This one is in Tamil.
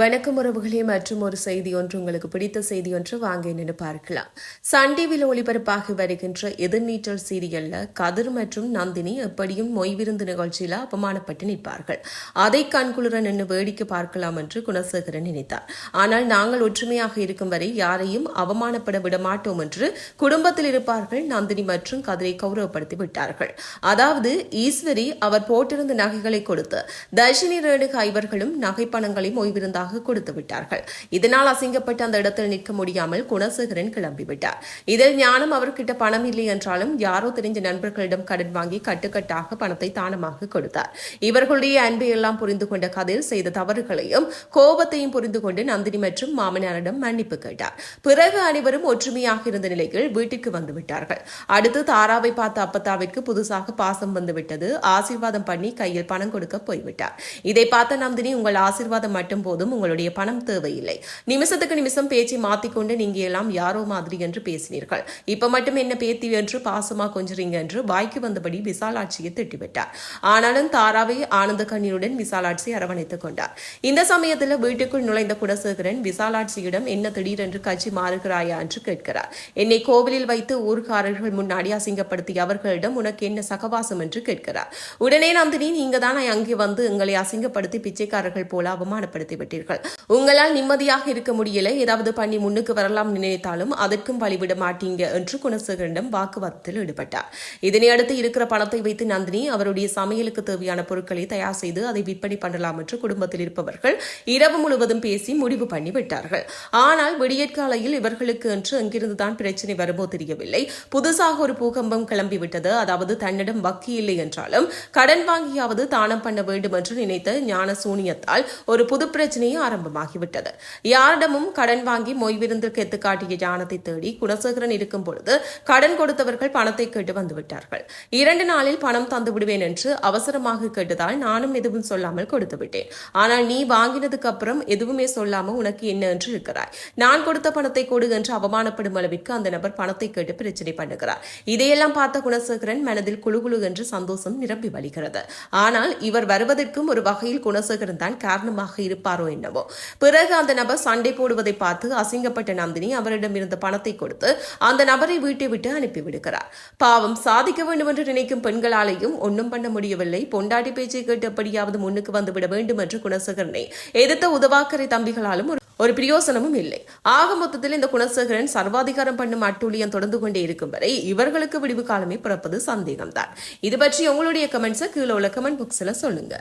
வணக்கம் உறவுகளே மற்றும் ஒரு செய்தி ஒன்று உங்களுக்கு பிடித்த செய்தி ஒன்று வாங்க என்னன்னு பார்க்கலாம். சன் டிவியில் ஒளிபரப்பாகி வருகின்ற எதிர்நீச்சல் சீரியல்ல கதிர் மற்றும் நந்தினி எப்படியும் மொய்விருந்து நிகழ்ச்சியில் அவமானப்பட்டு நிற்பார்கள். அதை கண்குளிர நின்று வேடிக்கை பார்க்கலாம் என்று குணசேகரன் நினைத்தார். ஆனால் நாங்கள் ஒற்றுமையாக இருக்கும் வரை யாரையும் அவமானப்பட விடமாட்டோம் என்று குடும்பத்தில் இருப்பார்கள் நந்தினி மற்றும் கதிரை கௌரவப்படுத்தி விட்டார்கள். அதாவது ஈஸ்வரி அவர் போட்டிருந்த நகைகளை கொடுத்து தர்ஷினி ரேணுகா இவர்களும் நகைப்பணங்களை மொய்விருந்தார் பரிசாக கொடுத்து விட்டார்கள். இதனால் அசிங்கப்பட்டு அந்த இடத்தில் நிற்க முடியாமல் குணசேகரன் கிளம்பிவிட்டார். இதில் ஞானம் அவர்கிட்ட பணம் இல்லை என்றாலும் யாரோ தெரிஞ்ச நண்பர்களிடம் கடன் வாங்கி கட்டுக்கட்டாக பணத்தை தானமாக கொடுத்தார். இவர்களுடைய அன்பை எல்லாம் புரிந்து கொண்ட கதிர் செய்த தவறுகளையும் கோபத்தையும் புரிந்து கொண்டு நந்தினி மற்றும் மாமனாரிடம் மன்னிப்பு கேட்டார். பிறகு அனைவரும் ஒற்றுமையாக இருந்த நிலையில் வீட்டுக்கு வந்து விட்டார்கள். அடுத்து தாராவை பார்த்த அப்பத்தாவிற்கு புதுசாக பாசம் வந்துவிட்டது ஆசீர்வாதம் பண்ணி கையில் பணம் கொடுக்க போய்விட்டார். இதை பார்த்த நந்தினி உங்கள் ஆசீர்வாதம் மட்டும் போதும் போதும் உங்களுடைய பணம் தேவையில்லை. நிமிஷத்துக்கு நிமிஷம் பேச்சை மாத்திக்கொண்டு நீங்க எல்லாம் யாரோ மாதிரி என்று பேசினீர்கள். இப்ப மட்டும் என்ன பேத்தி என்று பாசமா கொஞ்சறீங்க என்று வாய்க்கு வந்தபடி விசாலாட்சியை திட்டிவிட்டார். ஆனாலும் தாராவை ஆனந்த கண்ணீருடன் விசாலாட்சி அரவணைத்துக் கொண்டார். இந்த சமயத்தில் வீட்டுக்குள் நுழைந்த குணசேகரன் விசாலாட்சியிடம் என்ன திடீரென்று கட்சி மாறுகிறாயா என்று கேட்கிறார். என்னை கோவிலில் வைத்து ஊர்காரர்கள் முன்னாடி அசிங்கப்படுத்திய அவர்களிடம் உனக்கு என்ன சகவாசம் என்று கேட்கிறார். உடனே நந்தினி நீங்க தான் அங்கே வந்து எங்களை அசிங்கப்படுத்தி பிச்சைக்காரர்கள் போல அவமானப்படுத்தி விட்டீர்கள். உங்களால் நிம்மதியாக இருக்க முடியல. ஏதாவது பண்ணி முன்னுக்கு வரலாம் நினைத்தாலும் அதற்கும் வழிவிட மாட்டீங்க என்று குணசேகரனிடம் வாக்குவாதத்தில் ஈடுபட்டார். இதனையடுத்து இருக்கிற பணத்தை வைத்து நந்தினி அவருடைய சமையலுக்கு தேவையான பொருட்களை தயார் செய்து அதை விற்பனை பண்ணலாம் என்று குடும்பத்தில் இருப்பவர்கள் இரவு முழுவதும் பேசி முடிவு பண்ணி விட்டார்கள். ஆனால் விடியற்காலையில் இவர்களுக்கு என்று அங்கிருந்துதான் பிரச்சனை வருமோ தெரியவில்லை. புதுசாக ஒரு பூகம்பம் கிளம்பிவிட்டது. அதாவது தன்னிடம் வக்கி இல்லை என்றாலும் கடன் வாங்கியாவது தானம் பண்ண வேண்டும் என்று நினைத்த ஞான சூனியத்தால் ஒரு புது பிரச்சனையை ஆரம்பமாகிவிட்டது. யாரிடமும் கடன் வாங்கி மொய்விருந்திற்கு எத்து காட்டிய ஜானத்தை தேடி குணசேகரன் இருக்கும் பொழுது கடன் கொடுத்தவர்கள் பணத்தை கேட்டு வந்துவிட்டார்கள். இரண்டு நாளில் பணம் தந்து விடுவேன் என்று அவசரமாக கேட்டதால் நானும் எதுவும் சொல்லாமல் கொடுத்து விட்டேன் ஆனால் நீ வாங்கினதுக்கு அப்புறம் எதுவுமே சொல்லாம உனக்கு என்ன என்று இருக்கிறாய். நான் கொடுத்த பணத்தை கொடு என்று அவமானப்படும் அளவிற்கு அந்த நபர் பணத்தை கேட்டு பிரச்சனை பண்ணுகிறார். இதையெல்லாம் பார்த்த குணசேகரன் மனதில் குழுகுழு என்று சந்தோஷம் நிரம்பி வழிகிறது. ஆனால் இவர் வருவதற்கும் ஒரு வகையில் குணசேகரன் தான் காரணமாக இருப்பாரோ என்ன என்னவோ பிறகு அந்த நபர் சண்டை போடுவதை பார்த்து அசிங்கப்பட்ட நந்தினி அவரிடம் இருந்த பணத்தை கொடுத்து அந்த நபரை வீட்டை விட்டு அனுப்பிவிடுகிறார் பாவம் சாதிக்க வேண்டும் என்று நினைக்கும் பெண்களாலேயும் ஒன்றும் பண்ண முடியவில்லை. பொண்டாட்டி பேச்சை கேட்டு எப்படியாவது முன்னுக்கு வந்துவிட வேண்டும் என்று குணசேகரனை எதிர்த்த உதவாக்கரை தம்பிகளாலும் ஒரு பிரயோசனமும் இல்லை. ஆக மொத்தத்தில் இந்த குணசேகரன் சர்வாதிகாரம் பண்ணும் அட்டூழியம் தொடர்ந்து கொண்டே இருக்கும் வரை இவர்களுக்கு விடிவு காலமே பிறப்பது சந்தேகம்தான். இது பற்றி உங்களுடைய கமெண்ட்ஸை கீழே உள்ள கமெண்ட் புக்ஸ்ல சொல்லுங்க.